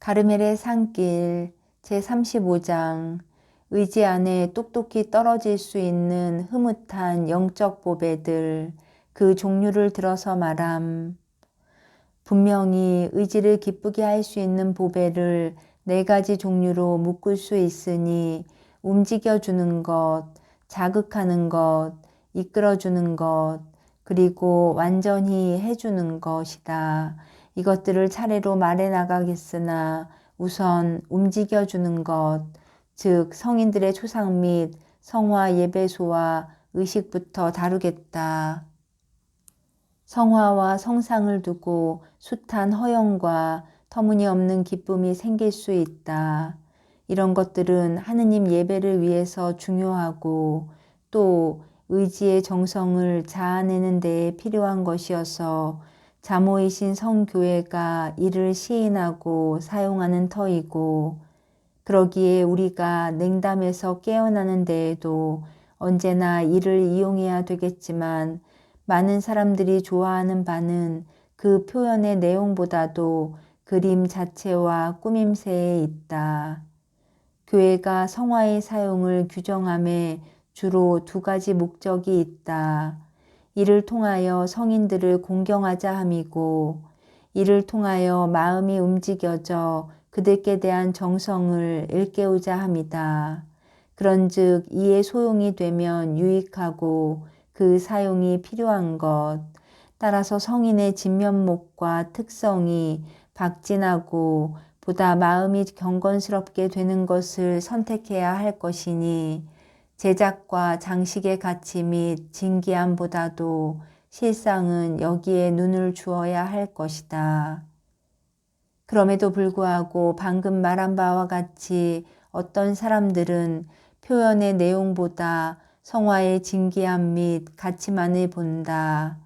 가르멜의 산길 제35장 의지 안에 똑똑히 떨어질 수 있는 흐뭇한 영적 보배들 그 종류를 들어서 말함. 분명히 의지를 기쁘게 할 수 있는 보배를 네 가지 종류로 묶을 수 있으니 움직여주는 것, 자극하는 것, 이끌어주는 것, 그리고 완전히 해주는 것이다. 이것들을 차례로 말해 나가겠으나 우선 움직여주는 것, 즉 성인들의 초상 및 성화 예배소와 의식부터 다루겠다. 성화와 성상을 두고 숱한 허영과 터무니없는 기쁨이 생길 수 있다. 이런 것들은 하느님 예배를 위해서 중요하고 또 의지의 정성을 자아내는 데에 필요한 것이어서 자모이신 성교회가 이를 시인하고 사용하는 터이고 그러기에 우리가 냉담에서 깨어나는 데에도 언제나 이를 이용해야 되겠지만 많은 사람들이 좋아하는 바는 그 표현의 내용보다도 그림 자체와 꾸밈새에 있다. 교회가 성화의 사용을 규정함에 주로 두 가지 목적이 있다. 이를 통하여 성인들을 공경하자 함이고 이를 통하여 마음이 움직여져 그들께 대한 정성을 일깨우자 함이다. 그런즉 이에 소용이 되면 유익하고 그 사용이 필요한 것. 따라서 성인의 진면목과 특성이 박진하고 보다 마음이 경건스럽게 되는 것을 선택해야 할 것이니 제작과 장식의 가치 및 진기함보다도 실상은 여기에 눈을 주어야 할 것이다. 그럼에도 불구하고 방금 말한 바와 같이 어떤 사람들은 표현의 내용보다 성화의 진기함 및 가치만을 본다.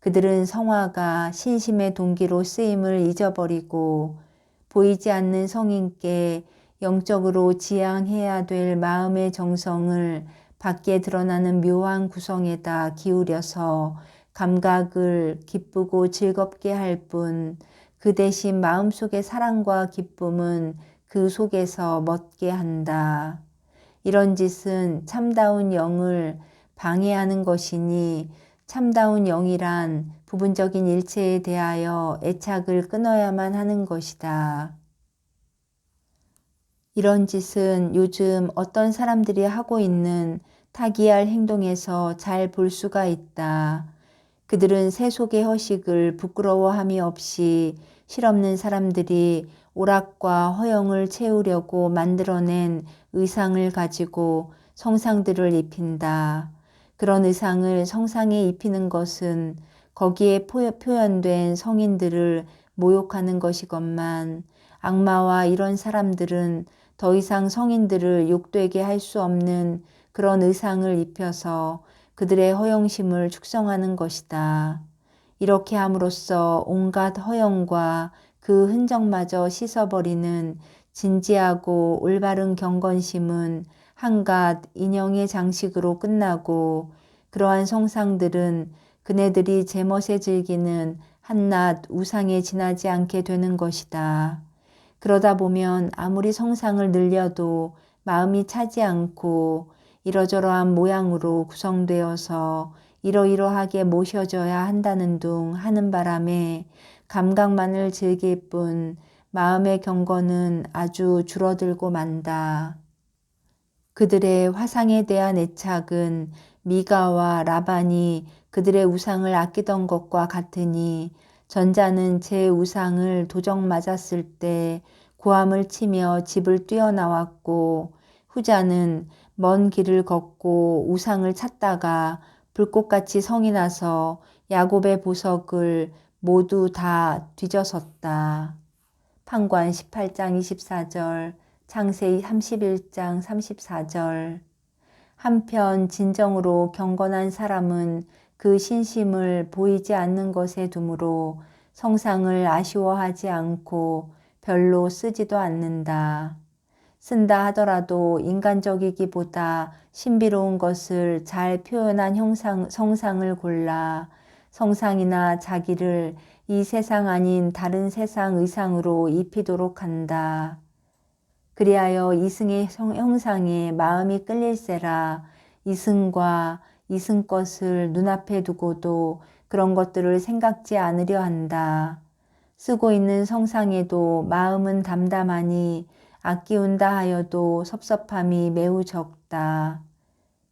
그들은 성화가 신심의 동기로 쓰임을 잊어버리고 보이지 않는 성인께 영적으로 지향해야 될 마음의 정성을 밖에 드러나는 묘한 구성에다 기울여서 감각을 기쁘고 즐겁게 할 뿐 그 대신 마음속의 사랑과 기쁨은 그 속에서 멎게 한다. 이런 짓은 참다운 영을 방해하는 것이니 참다운 영이란 부분적인 일체에 대하여 애착을 끊어야만 하는 것이다. 이런 짓은 요즘 어떤 사람들이 하고 있는 타기할 행동에서 잘 볼 수가 있다. 그들은 세속의 허식을 부끄러워함이 없이 실없는 사람들이 오락과 허영을 채우려고 만들어낸 의상을 가지고 성상들을 입힌다. 그런 의상을 성상에 입히는 것은 거기에 표현된 성인들을 모욕하는 것이건만 악마와 이런 사람들은 더 이상 성인들을 욕되게 할 수 없는 그런 의상을 입혀서 그들의 허영심을 축성하는 것이다. 이렇게 함으로써 온갖 허영과 그 흔적마저 씻어버리는 진지하고 올바른 경건심은 한갓 인형의 장식으로 끝나고 그러한 성상들은 그네들이 제멋에 즐기는 한낱 우상에 지나지 않게 되는 것이다. 그러다 보면 아무리 성상을 늘려도 마음이 차지 않고 이러저러한 모양으로 구성되어서 이러이러하게 모셔져야 한다는 둥 하는 바람에 감각만을 즐길 뿐 마음의 경건은 아주 줄어들고 만다. 그들의 화상에 대한 애착은 미가와 라반이 그들의 우상을 아끼던 것과 같으니 전자는 제 우상을 도적 맞았을 때 고함을 치며 집을 뛰어나왔고 후자는 먼 길을 걷고 우상을 찾다가 불꽃같이 성이 나서 야곱의 보석을 모두 다 뒤져섰다. 판관 18장 24절, 창세기 31장 34절. 한편 진정으로 경건한 사람은 그 신심을 보이지 않는 것에 두므로 성상을 아쉬워하지 않고 별로 쓰지도 않는다. 쓴다 하더라도 인간적이기보다 신비로운 것을 잘 표현한 형상, 성상을 골라 성상이나 자기를 이 세상 아닌 다른 세상 의상으로 입히도록 한다. 그리하여 이승의 형- 형상에 마음이 끌릴세라 이승과 이승 것을 눈앞에 두고도 그런 것들을 생각지 않으려 한다. 쓰고 있는 성상에도 마음은 담담하니 아끼운다 하여도 섭섭함이 매우 적다.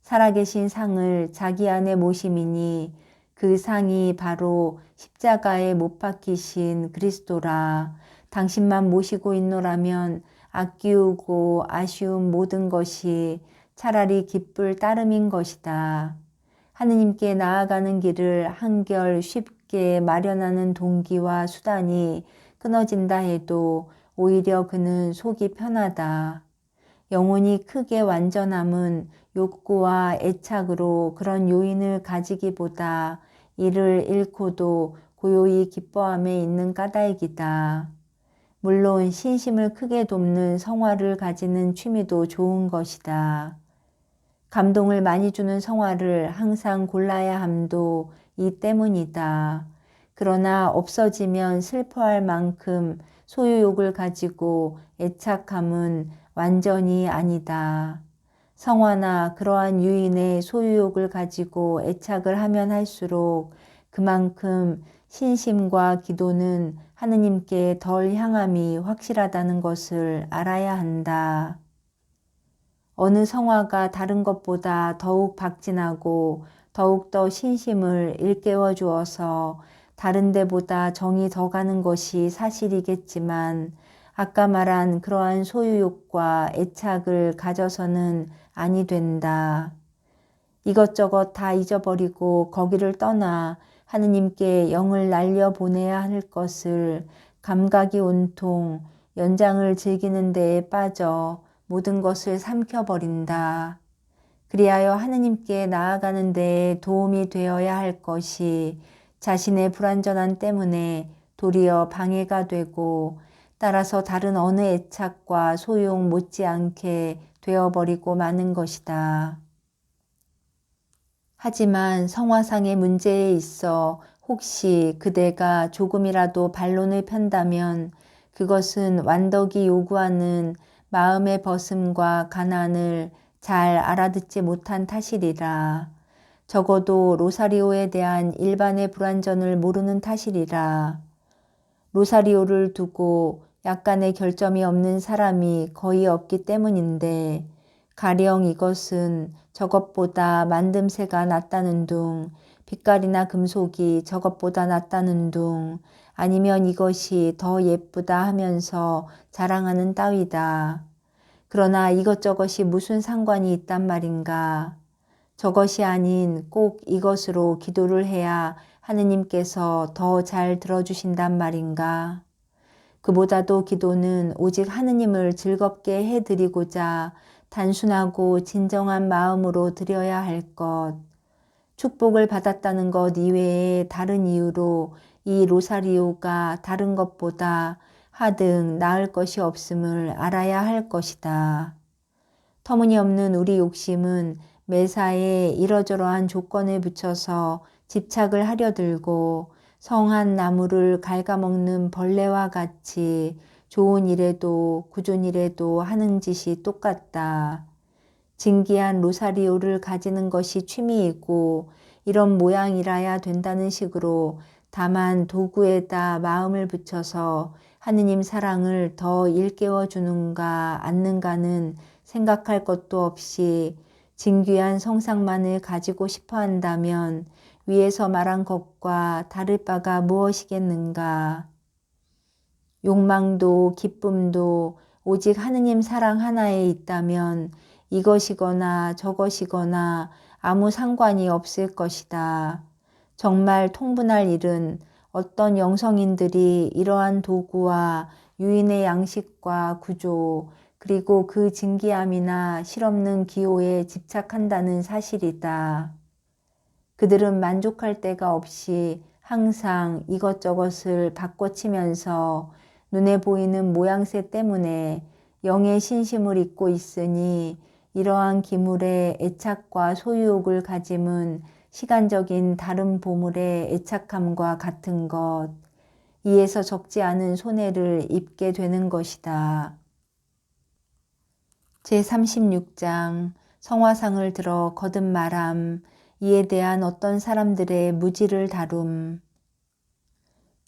살아계신 상을 자기 안에 모심이니 그 상이 바로 십자가에 못 박히신 그리스도라. 당신만 모시고 있노라면 아끼우고 아쉬운 모든 것이 차라리 기쁠 따름인 것이다. 하느님께 나아가는 길을 한결 쉽게 마련하는 동기와 수단이 끊어진다 해도 오히려 그는 속이 편하다. 영혼이 크게 완전함은 욕구와 애착으로 그런 요인을 가지기보다 이를 잃고도 고요히 기뻐함에 있는 까닭이다. 물론 신심을 크게 돕는 성화를 가지는 취미도 좋은 것이다. 감동을 많이 주는 성화를 항상 골라야 함도 이 때문이다. 그러나 없어지면 슬퍼할 만큼 소유욕을 가지고 애착함은 완전히 아니다. 성화나 그러한 유인의 소유욕을 가지고 애착을 하면 할수록 그만큼 신심과 기도는 하느님께 덜 향함이 확실하다는 것을 알아야 한다. 어느 성화가 다른 것보다 더욱 박진하고 더욱더 신심을 일깨워 주어서 다른 데보다 정이 더 가는 것이 사실이겠지만 아까 말한 그러한 소유욕과 애착을 가져서는 아니 된다. 이것저것 다 잊어버리고 거기를 떠나 하느님께 영을 날려 보내야 할 것을 감각이 온통 연장을 즐기는 데에 빠져 모든 것을 삼켜버린다. 그리하여 하느님께 나아가는 데에 도움이 되어야 할 것이 자신의 불완전한 때문에 도리어 방해가 되고 따라서 다른 어느 애착과 소용 못지않게 되어버리고 마는 것이다. 하지만 성화상의 문제에 있어 혹시 그대가 조금이라도 반론을 편다면 그것은 완덕이 요구하는 마음의 벗음과 가난을 잘 알아듣지 못한 탓이리라. 적어도 로사리오에 대한 일반의 불완전을 모르는 탓이리라. 로사리오를 두고 약간의 결점이 없는 사람이 거의 없기 때문인데 가령 이것은 저것보다 만듦새가 낫다는 둥, 빛깔이나 금속이 저것보다 낫다는 둥, 아니면 이것이 더 예쁘다 하면서 자랑하는 따위다. 그러나 이것저것이 무슨 상관이 있단 말인가. 저것이 아닌 꼭 이것으로 기도를 해야 하느님께서 더 잘 들어주신단 말인가. 그보다도 기도는 오직 하느님을 즐겁게 해드리고자 단순하고 진정한 마음으로 드려야 할 것. 축복을 받았다는 것 이외에 다른 이유로 이 로사리오가 다른 것보다 하등 나을 것이 없음을 알아야 할 것이다. 터무니없는 우리 욕심은 매사에 이러저러한 조건을 붙여서 집착을 하려 들고 성한 나무를 갉아먹는 벌레와 같이 좋은 일에도 구준 일에도 하는 짓이 똑같다. 진기한 로사리오를 가지는 것이 취미이고 이런 모양이라야 된다는 식으로 다만 도구에다 마음을 붙여서 하느님 사랑을 더 일깨워 주는가 않는가는 생각할 것도 없이 진귀한 성상만을 가지고 싶어 한다면 위에서 말한 것과 다를 바가 무엇이겠는가. 욕망도 기쁨도 오직 하느님 사랑 하나에 있다면 이것이거나 저것이거나 아무 상관이 없을 것이다. 정말 통분할 일은 어떤 영성인들이 이러한 도구와 유인의 양식과 구조 그리고 그 진기함이나 실없는 기호에 집착한다는 사실이다. 그들은 만족할 데가 없이 항상 이것저것을 바꿔치면서 눈에 보이는 모양새 때문에 영의 신심을 잊고 있으니 이러한 기물의 애착과 소유욕을 가짐은 시간적인 다른 보물의 애착함과 같은 것. 이에서 적지 않은 손해를 입게 되는 것이다. 제36장 성화상을 들어 거듭 말함 이에 대한 어떤 사람들의 무지를 다룸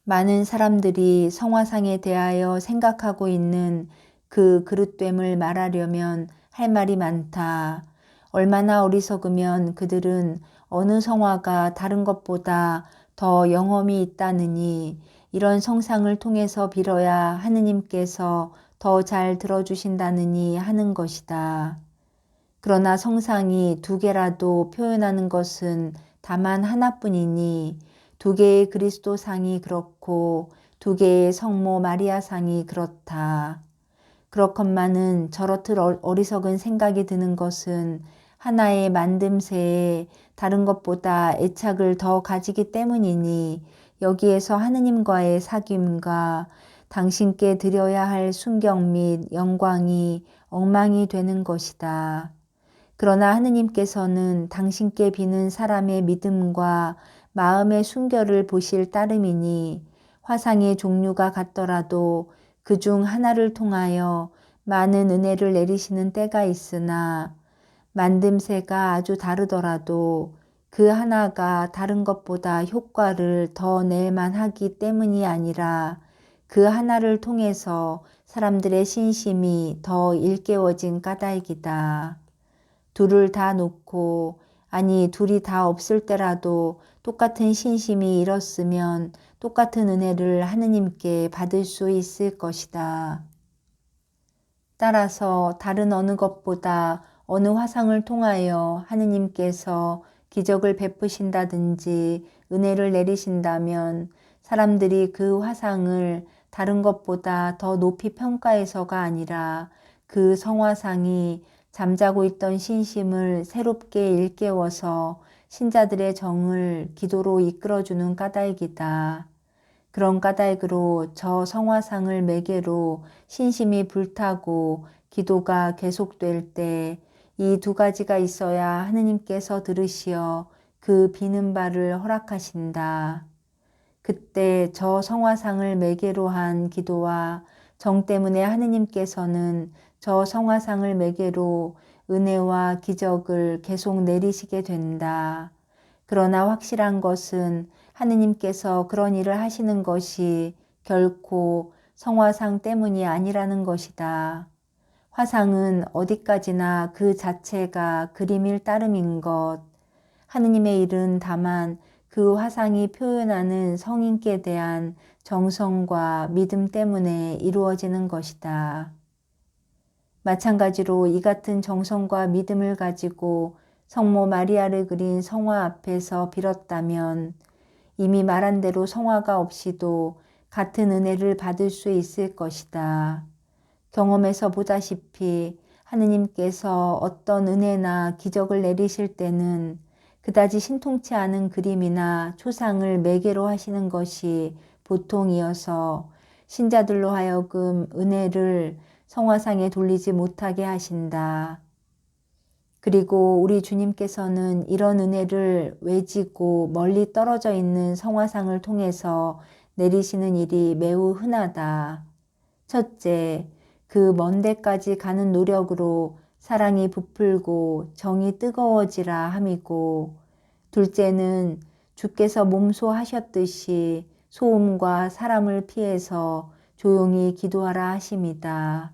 많은 사람들이 성화상에 대하여 생각하고 있는 그 그릇됨을 말하려면 할 말이 많다. 얼마나 어리석으면 그들은 어느 성화가 다른 것보다 더 영험이 있다느니 이런 성상을 통해서 빌어야 하느님께서 더 잘 들어주신다느니 하는 것이다. 그러나 성상이 두 개라도 표현하는 것은 다만 하나뿐이니 두 개의 그리스도 상이 그렇고 두 개의 성모 마리아 상이 그렇다. 그렇건만은 저렇듯 어리석은 생각이 드는 것은 하나의 만듦새에 다른 것보다 애착을 더 가지기 때문이니 여기에서 하느님과의 사귐과 당신께 드려야 할 순경 및 영광이 엉망이 되는 것이다. 그러나 하느님께서는 당신께 비는 사람의 믿음과 마음의 순결을 보실 따름이니 화상의 종류가 같더라도 그 중 하나를 통하여 많은 은혜를 내리시는 때가 있으나 만듦새가 아주 다르더라도 그 하나가 다른 것보다 효과를 더 낼만 하기 때문이 아니라 그 하나를 통해서 사람들의 신심이 더 일깨워진 까닭이다. 둘을 다 놓고 아니 둘이 다 없을 때라도 똑같은 신심이 일었으면 똑같은 은혜를 하느님께 받을 수 있을 것이다. 따라서 다른 어느 것보다 어느 화상을 통하여 하느님께서 기적을 베푸신다든지 은혜를 내리신다면 사람들이 그 화상을 다른 것보다 더 높이 평가해서가 아니라 그 성화상이 잠자고 있던 신심을 새롭게 일깨워서 신자들의 정을 기도로 이끌어주는 까닭이다. 그런 까닭으로 저 성화상을 매개로 신심이 불타고 기도가 계속될 때 이 두 가지가 있어야 하느님께서 들으시어 그 비는 바를 허락하신다. 그때 저 성화상을 매개로 한 기도와 정 때문에 하느님께서는 저 성화상을 매개로 은혜와 기적을 계속 내리시게 된다. 그러나 확실한 것은 하느님께서 그런 일을 하시는 것이 결코 성화상 때문이 아니라는 것이다. 화상은 어디까지나 그 자체가 그림일 따름인 것. 하느님의 일은 다만 그 화상이 표현하는 성인께 대한 정성과 믿음 때문에 이루어지는 것이다. 마찬가지로 이 같은 정성과 믿음을 가지고 성모 마리아를 그린 성화 앞에서 빌었다면 이미 말한 대로 성화가 없이도 같은 은혜를 받을 수 있을 것이다. 경험에서 보다시피 하느님께서 어떤 은혜나 기적을 내리실 때는 그다지 신통치 않은 그림이나 초상을 매개로 하시는 것이 보통이어서 신자들로 하여금 은혜를 성화상에 돌리지 못하게 하신다. 그리고 우리 주님께서는 이런 은혜를 외지고 멀리 떨어져 있는 성화상을 통해서 내리시는 일이 매우 흔하다. 첫째, 그 먼 데까지 가는 노력으로 사랑이 부풀고 정이 뜨거워지라 함이고 둘째는 주께서 몸소 하셨듯이 소음과 사람을 피해서 조용히 기도하라 하심이다.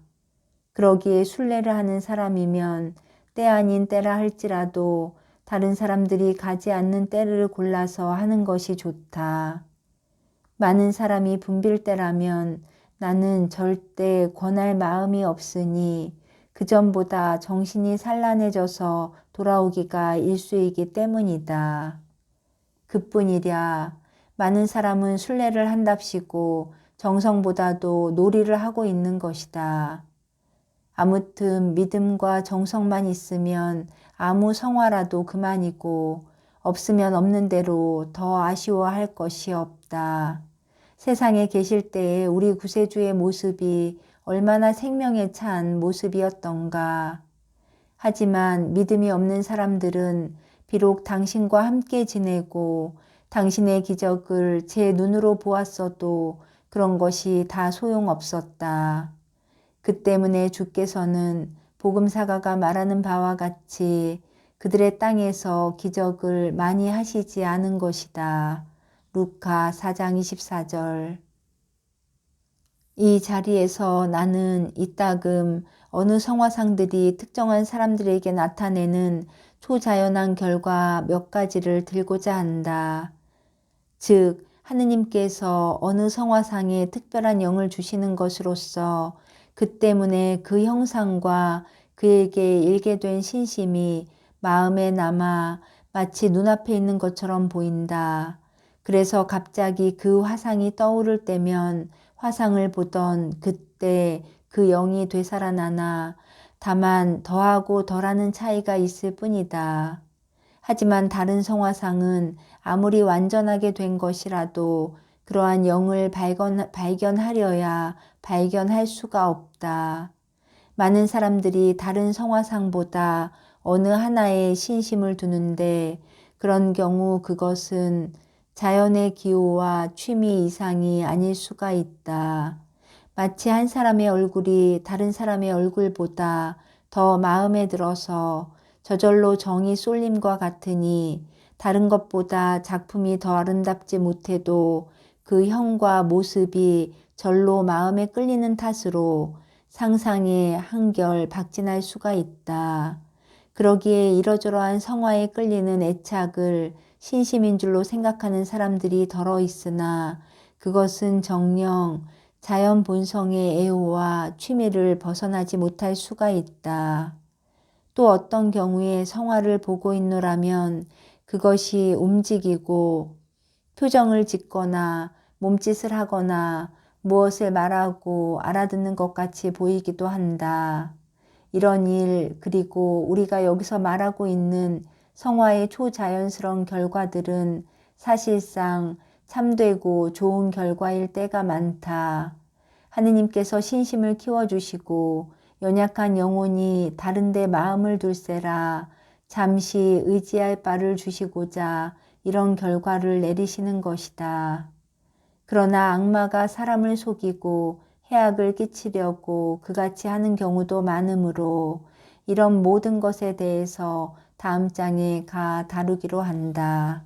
그러기에 순례를 하는 사람이면 때 아닌 때라 할지라도 다른 사람들이 가지 않는 때를 골라서 하는 것이 좋다. 많은 사람이 붐빌 때라면 나는 절대 권할 마음이 없으니 그 전보다 정신이 산란해져서 돌아오기가 일수이기 때문이다. 그뿐이랴 많은 사람은 순례를 한답시고 정성보다도 놀이를 하고 있는 것이다. 아무튼 믿음과 정성만 있으면 아무 성화라도 그만이고 없으면 없는 대로 더 아쉬워할 것이 없다. 세상에 계실 때에 우리 구세주의 모습이 얼마나 생명에 찬 모습이었던가. 하지만 믿음이 없는 사람들은 비록 당신과 함께 지내고 당신의 기적을 제 눈으로 보았어도 그런 것이 다 소용없었다. 그 때문에 주께서는 복음사가가 말하는 바와 같이 그들의 땅에서 기적을 많이 하시지 않은 것이다. 루카 4장 24절 이 자리에서 나는 이따금 어느 성화상들이 특정한 사람들에게 나타내는 초자연한 결과 몇 가지를 들고자 한다. 즉, 하느님께서 어느 성화상에 특별한 영을 주시는 것으로서 그 때문에 그 형상과 그에게 일게 된 신심이 마음에 남아 마치 눈앞에 있는 것처럼 보인다. 그래서 갑자기 그 화상이 떠오를 때면 화상을 보던 그때 그 영이 되살아나나 다만 더하고 덜하는 차이가 있을 뿐이다. 하지만 다른 성화상은 아무리 완전하게 된 것이라도 그러한 영을 발견, 발견하려야 발견할 수가 없다. 많은 사람들이 다른 성화상보다 어느 하나에 신심을 두는데 그런 경우 그것은 자연의 기호와 취미 이상이 아닐 수가 있다. 마치 한 사람의 얼굴이 다른 사람의 얼굴보다 더 마음에 들어서 저절로 정이 쏠림과 같으니 다른 것보다 작품이 더 아름답지 못해도 그 형과 모습이 절로 마음에 끌리는 탓으로 상상에 한결 박진할 수가 있다. 그러기에 이러저러한 성화에 끌리는 애착을 신심인 줄로 생각하는 사람들이 덜어 있으나 그것은 정령 자연 본성의 애호와 취미를 벗어나지 못할 수가 있다. 또 어떤 경우에 성화를 보고 있노라면 그것이 움직이고 표정을 짓거나 몸짓을 하거나 무엇을 말하고 알아듣는 것 같이 보이기도 한다. 이런 일, 그리고 우리가 여기서 말하고 있는 성화의 초자연스러운 결과들은 사실상 참되고 좋은 결과일 때가 많다. 하느님께서 신심을 키워주시고 연약한 영혼이 다른데 마음을 둘세라 잠시 의지할 바를 주시고자 이런 결과를 내리시는 것이다. 그러나 악마가 사람을 속이고 해악을 끼치려고 그같이 하는 경우도 많으므로 이런 모든 것에 대해서 다음 장에 가 다루기로 한다.